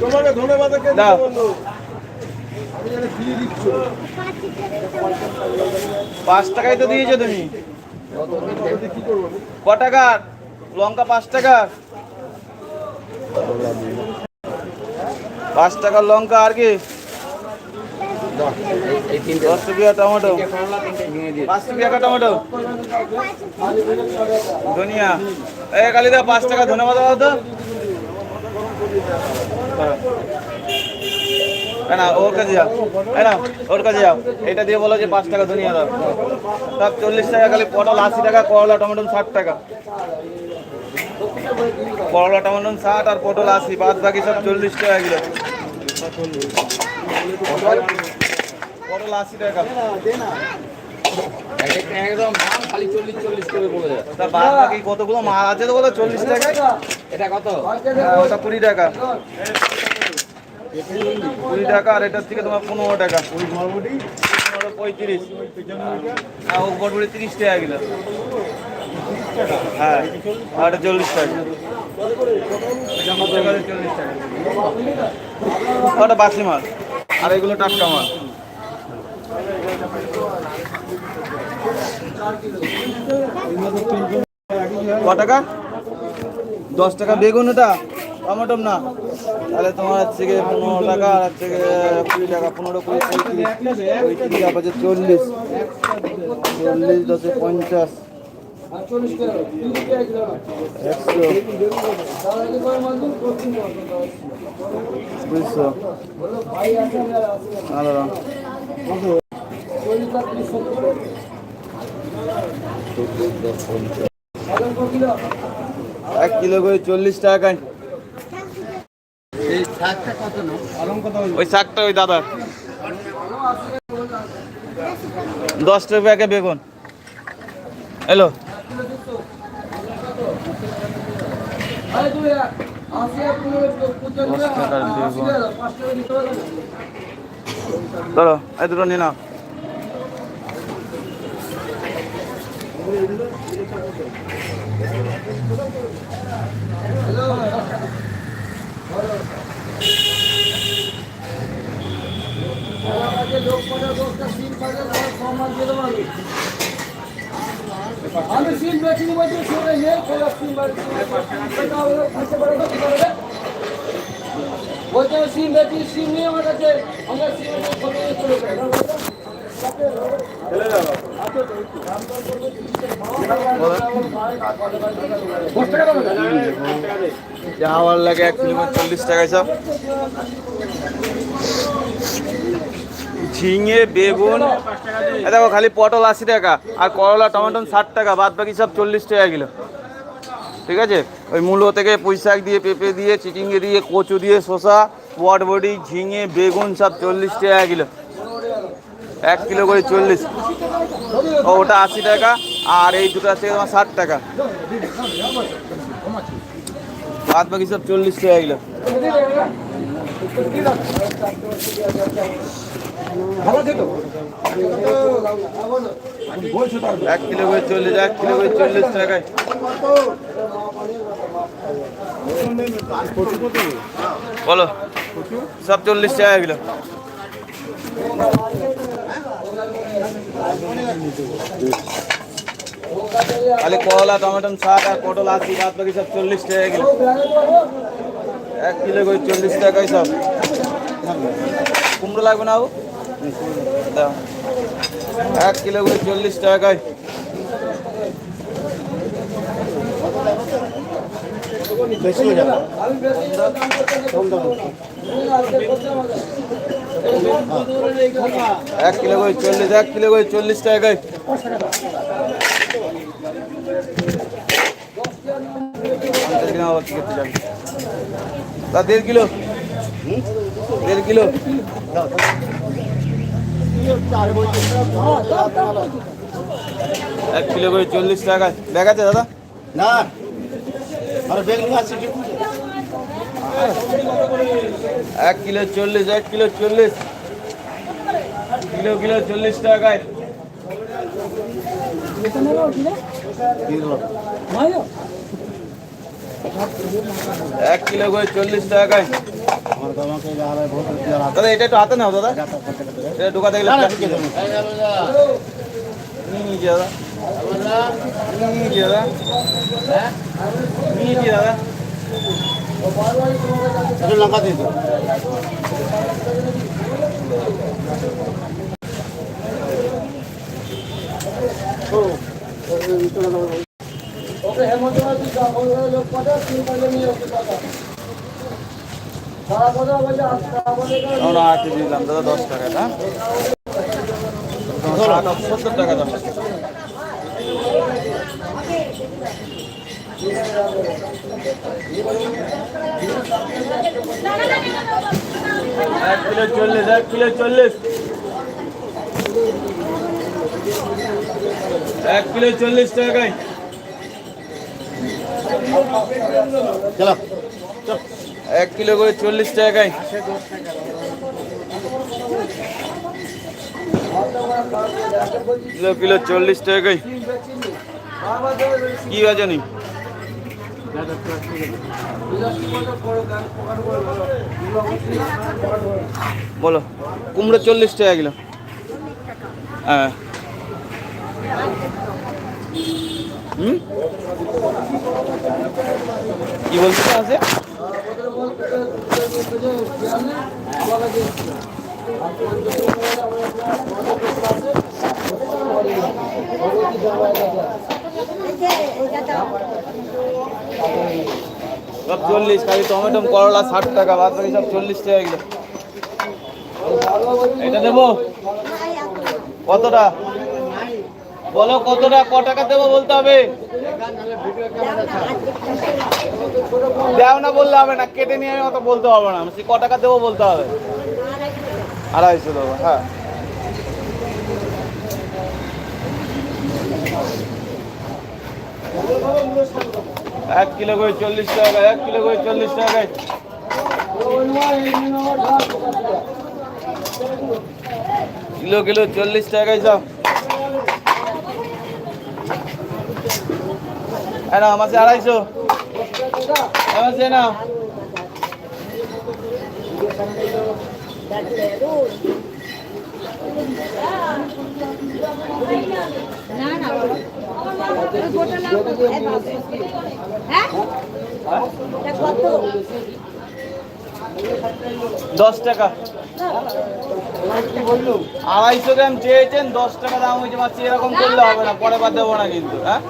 তোমাকে ধন্যবাদ কে দাও। পাঁচ টাকায় তো দিয়েছ তুমি। কি টাকার? লঙ্কা পাঁচ টাকার? পাঁচ টাকার লঙ্কা আর কি? দশ টাকা টমেটো। পাঁচ টাকা টমেটো। ধনিয়া। এ কালিদা পাঁচ টাকা ধন্যবাদ দাও তো। না ওর কাছে যাও। না ওর কাছে যাও। এটা দিয়ে বলো যে পাঁচ টাকা ধনিয়া দাও। সব চল্লিশ টাকা খালি পটল আশি টাকা, করলা, টমেটো ষাট টাকা। করলা, টমেটো ষাট আর পটল আশি, বাদ সব চল্লিশ টাকা কিলো। পটল আশি টাকা। একদম দাম চল্লিশ চল্লিশ করে বলে তা বাদ বাকি কতগুলো মাল আছে তো বলো চল্লিশ টাকা এটা কত ওটা কুড়ি টাকা কুড়ি টাকা আর এটার থেকে তোমার পনেরো টাকা পঁয়ত্রিশ হ্যাঁ ও তিরিশ টাকা কিলো হ্যাঁ আর চল্লিশ টাকা চল্লিশ টাকা ওটা বাসি মাল আর এগুলো টাটকা মাল। ক টাকা? দশ টাকা বেগুন ওটা টমেটো না। তাহলে তোমার হচ্ছে গিয়ে পনেরো টাকা, আর হচ্ছে কুড়ি টাকা, পনেরো, কুড়ি, পঁয়ত্রিশ আর হচ্ছে চল্লিশ। চল্লিশ দশে পঞ্চাশ। একশো। আলাদা এক কিলো করে চল্লিশ টাকায় এই শাকটা কত না ওই শাকটা ওই দাদা দশ টাকা বেগুন। বেগুন চলো এই দুটো নিয়ে নাও। আমি সিম বেশি নিব যে সরে নিয়ে খেলা সিম বাড়ি বলতে সিম বেশি, সিম নিয়ে আমার কাছে আমরা সিম চলে যা হওয়ার লাগে এক কিলো চল্লিশ টাকায় সব ঝিঙে, বেগুন। দেখো, খালি পটল আশি টাকা, আর করলা, টমেটো ষাট টাকা, বাদ বাকি সব চল্লিশ টাকা কিলো। ঠিক আছে? ওই মূলো থেকে পুঁই শাক দিয়ে, পেঁপে দিয়ে, চিচিঙ্গে দিয়ে, কচু দিয়ে, শসা, বটবডি, ঝিঙে, বেগুন সব চল্লিশ টাকা কিলো। এক কিলো করে চল্লিশ। ও, ওটা আশি টাকা, আর এই দুটো আছে তোমার ষাট টাকা। বাদ বাকি সব চল্লিশ টাকা কিলো। এক কিলো করে চল্লিশ, এক কিলো করে চল্লিশ টাকায়। বলো, সব চল্লিশ টাকা কিলো। খালি করলা টমেটো শাক আর পটল আশি বাদ বাকি সব চল্লিশ টাকা কিলো। এক কিলো করে চল্লিশ টাকায় সব। কুমড়ো লাগবে না এক কিলো করে চল্লিশ টাকায় এক কিলো করে চল্লিশ, এক কিলো করে চল্লিশ টাকায় তা দেড় কিলো? দেড় কিলো? এক কিলো করে চল্লিশ টাকা। আছে দাদা? না। আর বেগুন আছে কি এক কিলো চল্লিশ, এক কিলো চল্লিশ। কিলো কিলো চল্লিশ টাকায়। এক কিলো করে চল্লিশ টাকায়। দাদা, এটা একটু হাতে নাও, দাদা। এটা ঢুকাতে গেলে দাদা। দাদা। দাদা। লঙ্কা দিয়ে দিও। ওকে হেমন্ত মাঝি লোক পাঠা তিন পাঁচে নিয়ে বলছে আমাদের আমরা আট কেজি দিলাম দাদা দশ টাকা না? সত্তর টাকা দশ এক কিলো চল্লিশ এক কিলো চল্লিশ এক কিলো চল্লিশ টাকায় এক কিলো করে চল্লিশ টাকায় কিলো কিলো চল্লিশ টাকায় কি বাজানি বলো কুমড়ো চল্লিশ টাকা কিলো। হ্যাঁ। হুম? কি বলছো আছে সব চল্লিশ খালি টমেটো করলা ষাট টাকা, বাদ বাকি সব চল্লিশ টাকা কিলো এটা দেবো? কতটা? বলো কতটা, ক টাকা দেবো বলতে হবে? দেও না বললে হবে না, কেটে নিয়ে আমি অত বলতে হবে না। সে ক টাকা দেবো বলতে হবে। আড়াইশো দেবো হ্যাঁ। এক কিলো করে চল্লিশ টাকা, এক কিলো করে চল্লিশ টাকায় কিলো কিলো চল্লিশ টাকায় সব হ্যাঁ না আমার আড়াইশো। সে না না না দশ টাকা। আড়াইশো গ্রাম চেয়েছেন দশ টাকা দাম হয়েছে মাছ এরকম করলে হবে না পরে বার দেবো না কিন্তু হ্যাঁ।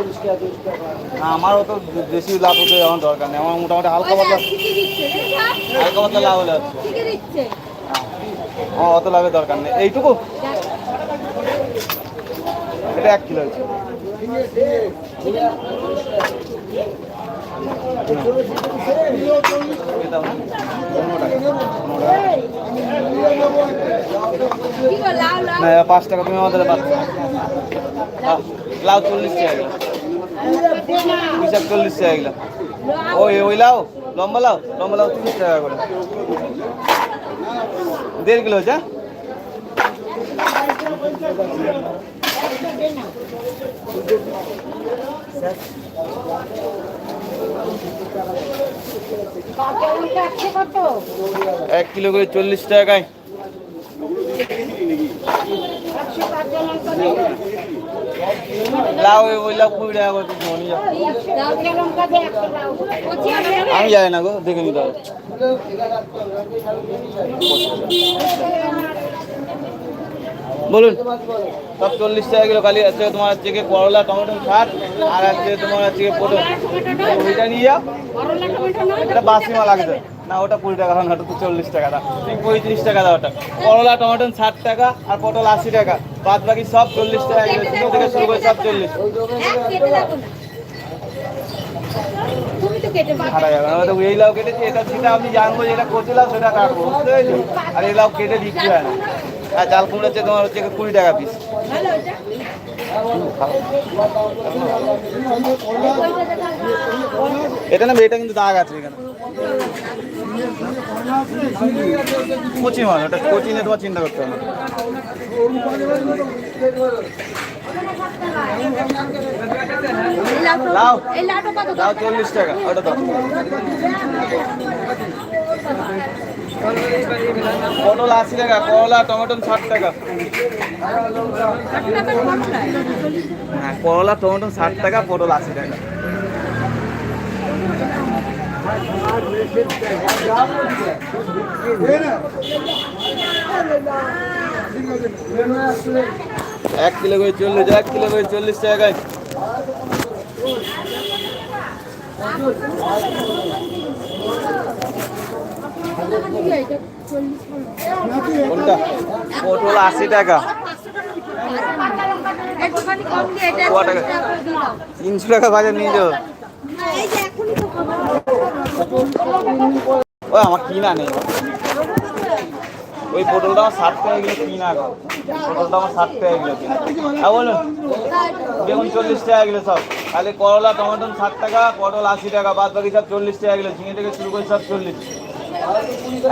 দাও আমার অত বেশি লাভ হতে আমার দরকার নেই। আমার মোটামুটি হালকা পাতলা হালকা পাতলা লাভ হলে আমার অত লাভের দরকার নেই। এইটুকু? এটা এক কিলো হচ্ছে না? না পাঁচ টাকা তুমি আমাদের লাউ চল্লিশ টাকা। হিসাব চল্লিশ টাকা কিলো ওই ওই লাউ লম্বা লাউ লম্বা লাউ তিরিশ টাকা করে। দেড় কিলো হচ্ছে হ্যাঁ? এক কিলো করে চল্লিশ টাকায় একশো পাঁচ লঙ্কা দেবো লাউ ওই কুড়ি টাকা করে আছে আমি যাই না গো, দেখে নিতে হবে। বলুন, সব চল্লিশ টাকা কিলো খালি আছে তোমার হচ্ছে কি করলা, টমেটো ষাট আর আছে তোমার হচ্ছে পটল। ওইটা নিয়ে যাও। এটা বাসি মাল লাগবে। না ওটা কুড়ি টাকা না ওটা তো চল্লিশ টাকা দাম পঁয়ত্রিশ টাকা দাও ওটা। করলা টমেটো ষাট টাকা আর পটল আশি টাকা। বাদ বাকি সব চল্লিশ টাকা কিলো থেকে শুরু করে সব চল্লিশ। এই লাউ কেটেছি এটা যেটা আপনি জানব যে এটা কচি লাউ সেটা কাটবো বুঝতে পেরেছ? আর এই লাউ কেটে বিক্রি হয় না। আর চাল কুমড়ো হচ্ছে তোমার হচ্ছে কুড়ি টাকা পিস এটা না, এটা কিন্তু দাগ আছে এখানে। কচি মাল ওটা কচি নিয়ে তোমার চিন্তা করতে হবে কত লাউ চল্লিশ টাকা, ওটা দাও। পটল আশি টাকা, করলা, টমেটো ষাট টাকা। হ্যাঁ করলা, টমেটো ষাট টাকা, পটল আশি টাকা। এক কিলো করে চল্লিশ, এক কিলো করে চল্লিশ টাকায় পটল আশি টাকা। তিনশো টাকা বাজার নিয়ে যাও। এই যে এখনই তো খাব। ও, আমার কিনা নেই। ওই পটলটা আমার ষাট টাকা কিলো কিনা এখন পটলটা আমার ষাট টাকা কিলো কিনা। হ্যাঁ বলুন। বেগুন চল্লিশ টাকা কিলো সব। তাহলে করলা, টমেটো ষাট টাকা, পটল আশি টাকা বাদ বাকি সব চল্লিশ টাকা কিলো। ঝিঙে থেকে শুরু করে সব চল্লিশ।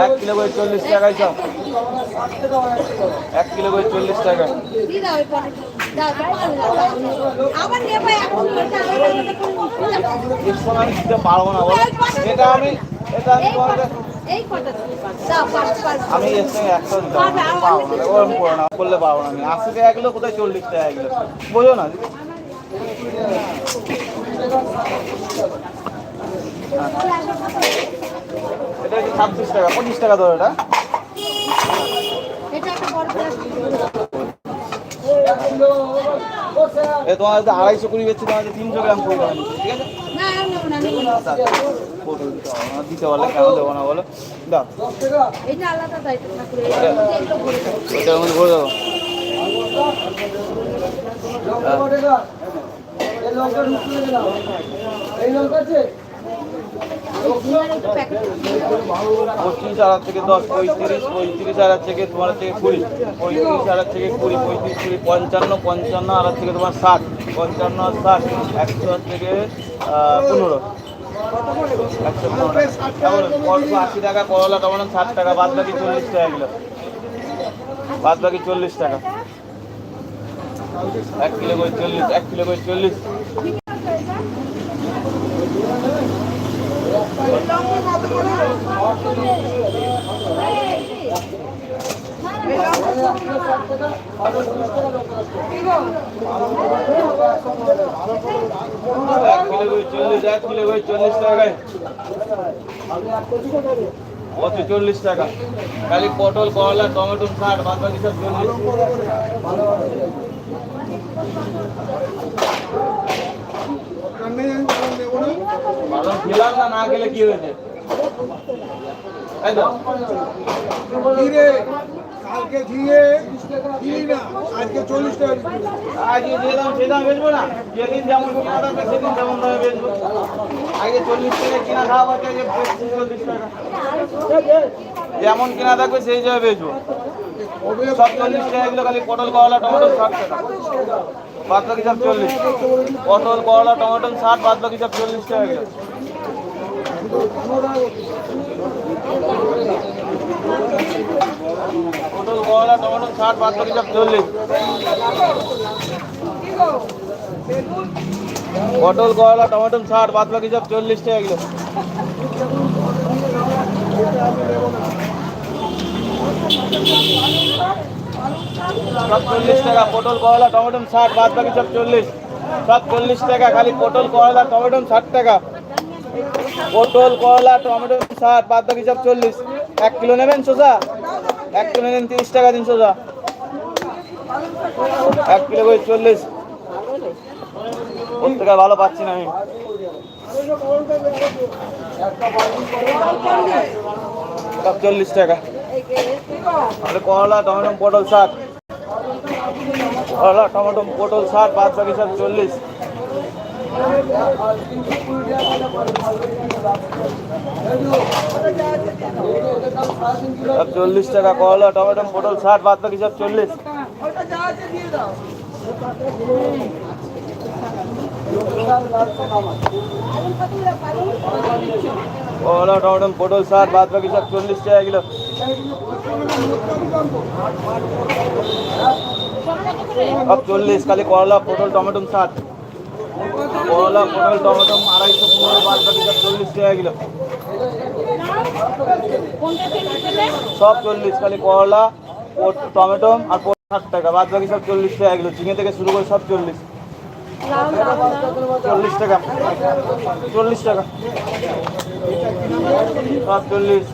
এক কিলো করে চল্লিশ টাকায় সব। এক কিলো করে চল্লিশ টাকা। আমি দিতে পারব না বলো। এটা আমি এটা আমি। আমি এর সঙ্গে একশো ওরকম করো না করলে পারব না আমি আশি টাকা কিলো কোথায় চল্লিশ টাকা কিলো? বোঝো না। এটা ছাব্বিশ টাকা? পঁচিশ টাকা ধরো এটা। এটা একটা বড় প্লাস্টিক। এ তোমার হচ্ছে আড়াইশো কুড়ি বেচছি তোমার তিনশো গ্রাম করে দেওয়া ঠিক আছে? না, আর নেব না, নেব না। পটল দিতে পারলে কেন দেবো না বলো? দাও। ওইটার মধ্যে ভরে দেবো। এই লঙ্কা ঢুকিয়ে এই লঙ্কা আছে? পঁচিশ হাজার থেকে দশ, পঁয়ত্রিশ পঁয়ত্রিশ হাজার থেকে তোমার থেকে কুড়ি, পঁয়ত্রিশ হাজার থেকে কুড়ি, পঁয়ত্রিশ কুড়ি পঞ্চান্ন পঞ্চান্ন হাজার থেকে তোমার ষাট, পঞ্চান্ন আর ষাট, একশো থেকে পনেরো। একশো পনেরো। আশি টাকা করলা টমেটো ষাট টাকা বাদ বাকি চল্লিশ টাকা কিলো বাদ বাকি চল্লিশ টাকা। এক কিলো করে চল্লিশ, এক কিলো করে চল্লিশ এক কিলো করে চল্লিশ এক কিলো করে চল্লিশ টাকায় কত চল্লিশ টাকা খালি পটল করলা টমেটো ষাট বাদ বাকি সব চল্লিশ বাদাম খেলাম না না খেলে কি হয়েছে? কালকে দিলি না আজকে চল্লিশ টাকা আজকে যে দাম সে দাম বেচবো না? যেদিন যেমন কিনা থাকবে সেদিন তেমন দামে বেচবো। আগে চল্লিশ টাকা কিনা খাওয়া যে চল্লিশ টাকা। যেমন কিনা থাকবে সেই হিসাবে বেচবো। সব চল্লিশ টাকা এগুলো খালি পটল, করলা, টমেটো, ষাট টাকা। বাদ বাকি সব চল্লিশ। পটল, করলা, টমেটো, ষাট, বাদ বাকি সব চল্লিশ টাকা এগুলো পটল, করলা, টমেটো, ষাট, বাদ বাকি সব চল্লিশ। পটল, করলা, টমেটো, ষাট, বাদ বাকি সব চল্লিশ টাকা কিলো। সব চল্লিশ টাকা পটল করলা টমেটো, ষাট, বাদ বাকি সব চল্লিশ। সব চল্লিশ টাকা, খালি পটল করলা টমেটো, ষাট টাকা। পটল করলা টমেটো, ষাট, বাদ বাকি সব চল্লিশ। এক কিলো নেবেন সোজা? এক কিলো নেবেন তিরিশ টাকা দিন সোজা। এক কিলো করে চল্লিশ। আর ভালো পাচ্ছি না আমি। সব চল্লিশ টাকা। তাহলে করলা, টমেটো, পটল ষাট করলা, টমেটো, পটল ষাট বাদ বাকি সব চল্লিশ। সব চল্লিশ টাকা, করলা, টমেটো, পটল ষাট বাদ বাকি সব চল্লিশ। করলা, টমেটো, পটল ষাট বাদ বাকি সব চল্লিশ টাকা কিলো। সব চল্লিশ খালি করলা, পটল, টমেটো, ষাট। করলা, পটল, টমেটো, আড়াইশো পনেরো বাদ বাকি সব চল্লিশ টাকা কিলো। সব চল্লিশ খালি করলা টমেটো আর ষাট টাকা। বাদ বাকি সব চল্লিশ টাকা কিলো। ঝিঙে থেকে শুরু করে সব চল্লিশ। চল্লিশ টাকা। চল্লিশ টাকা। সব চল্লিশ।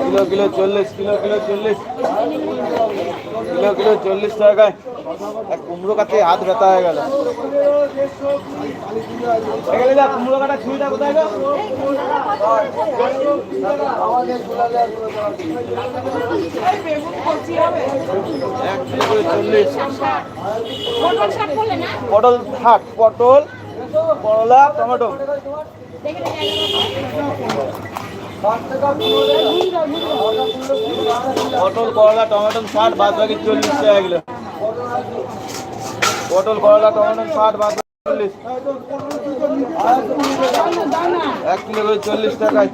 কিলো কিলো চল্লিশ কিলো কিলো চল্লিশ। কিলো কিলো চল্লিশ টাকায়। এক কুমড়ো কাটতে হাত ব্যথা হয়ে গেল। এক কিলো চল্লিশ। পটল থাক, পটল, করলা, টমেটো। পটল, করলা, টমেটো ষাট বাদ বাকি চল্লিশ টাকা কিলো। পটল, করলা, টমেটো ষাট বাদ চল্লিশ। এক কিলো করে চল্লিশ টাকায়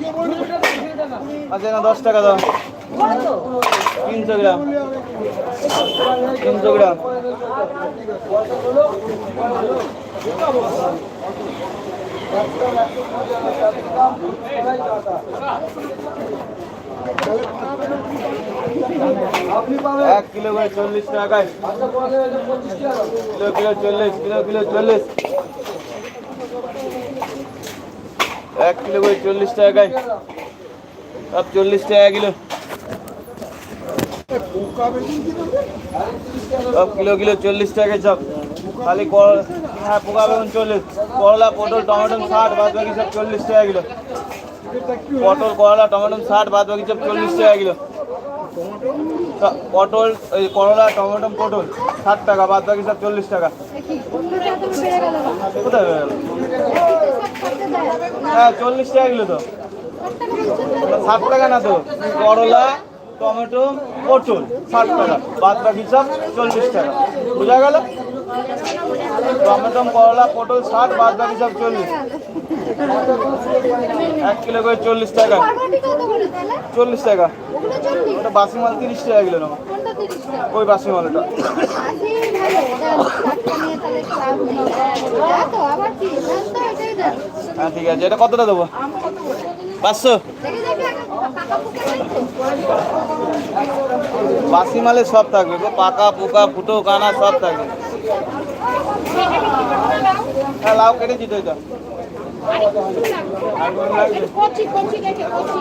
আচ্ছা না দশ টাকা দাও। তিনশো গ্রাম। তিনশো গ্রাম। এক কিলো করে চল্লিশ টাকায় কিলো কিলো চল্লিশ, কিলো কিলো চল্লিশ। এক কিলো করে চল্লিশ টাকায় সব চল্লিশ টাকা কিলো। সব কিলো কিলো চল্লিশ টাকায় সব। খালি হ্যাঁ পোকা বেগুন চল্লিশ, করলা, পটল, টমেটো, ষাট বাদ বাকি সব চল্লিশ টাকা কিলো। পটল, করলা, টমেটো, ষাট বাদ বাকি সব চল্লিশ টাকা কিলো। পটল, এই করলা, টমেটো, পটল, ষাট টাকা বাদ বাকি সব চল্লিশ টাকা। কোথায় হ্যাঁ চল্লিশ টাকা কিলো তো। ষাট টাকা না তো, করলা, টমেটো, পটল, ষাট টাকা বাদ বাকি সব চল্লিশ টাকা। বোঝা গেল? টমেটো করলা, পটল ষাট বাদ বাকি সব চল্লিশ। এক কিলো করে চল্লিশ টাকা। চল্লিশ টাকা। ওটা বাসি মাল তিরিশ টাকা কিলো টাকা ওই বাসি মালটা হ্যাঁ ঠিক আছে। এটা কতটা দেবো? পাঁচশো। বাসি মালে সব থাকবে। পাকা, পোকা, ফুটো, কানা সব থাকবে। হ্যাঁ লাউ কেটেছি তো এটা আর কোনো লাগবে? কচি কচি দেখে কচি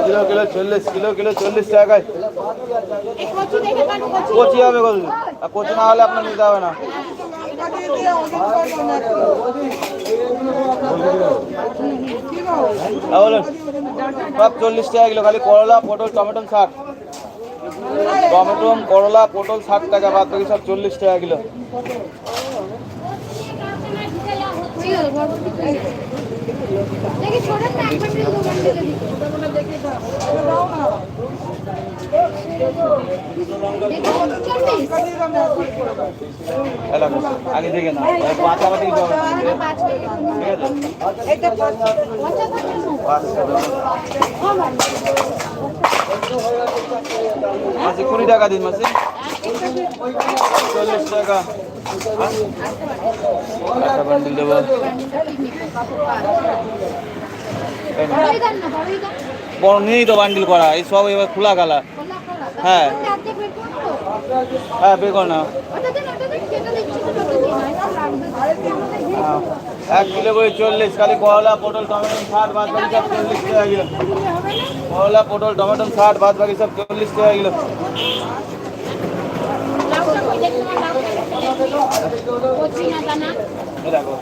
কিলো কিলো চল্লিশ কিলো কিলো চল্লিশ টাকায় কাট হবে কচি আর কচি না হলে আপনার নিতে হবে না বলুন। সব চল্লিশ টাকা কিলো খালি করলা পটল টমেটো ষাট টমেটো করলা পটল ষাট টাকা বাদ বাকি সব চল্লিশ টাকা কিলো। দেখি ছোড়েন আগে দেখে না পাঁচ আবার দিতে হবে আমরা পাঁচ কেজি ঠিক আছে পঞ্চাশ পাঁচ হ্যাঁ মাসে, কুড়ি টাকা দিন মাসে। চল্লিশ টাকা। একটা বান্ডিল দেবো। বড় নেই তো বান্ডিল করা এই সব এবার খোলা গালা হ্যাঁ। হ্যাঁ বের কর না। না লাগবে হ্যাঁ। এক কিলো করে চল্লিশ খালি করলা পটল টমেটো ষাট বাদ বাকি সব চল্লিশ টাকা কিলো। করলা পটল টমেটো ষাট বাদ বাকি সব চল্লিশ টাকা কিলো। দেখো।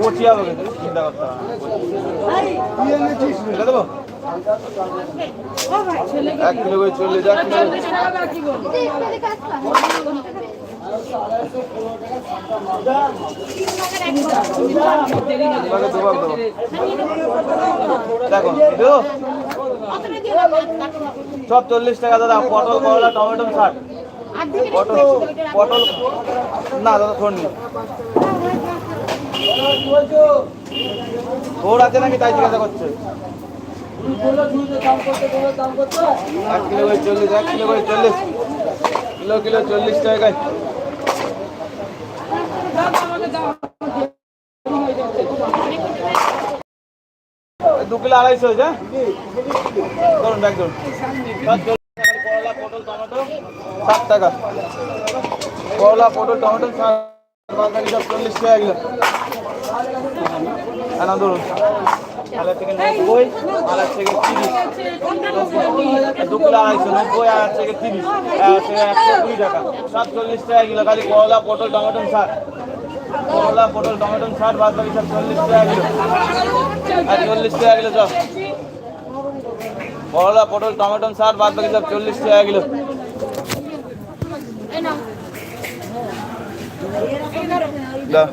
কচি হবে চিন্তা করতে হবে এক কিলো করে চল্লিশ দেখো সব চল্লিশ টাকা দাদা, পটল, করলা, টমেটো, ষাট। পটল পটল না, দাদা শোন ওর আছে নাকি তাই জিজ্ঞাসা করছে। কিলো করে চল্লিশ এক কিলো করে চল্লিশ। কিলো কিলো চল্লিশ দু কিলো আড়াইশো হয়েছে হ্যাঁ? ধরুন ব্যাগ ধরুন। সব টাকা, করলা পটল টমেটো সব চল্লিশ টাকা কিলো। হ্যাঁ ধরুন। আলার থেকে নব্বই আলার থেকে তিরিশ। দু কিলো আড়াইশো নব্বই আর থেকে তিরিশ। একশো কুড়ি টাকা। সব চল্লিশ টাকা কিলো খালি করলা পটল টমেটো ষাট করলা পটল টমেটো ষাট বাদ বাকি সব চল্লিশ টাকা কিলো। আর চল্লিশ টাকা কিলো সব করলা পটল টমেটো ষাট বাদ বাকি সব চল্লিশ টাকা কিলো। এই নাও। দাও।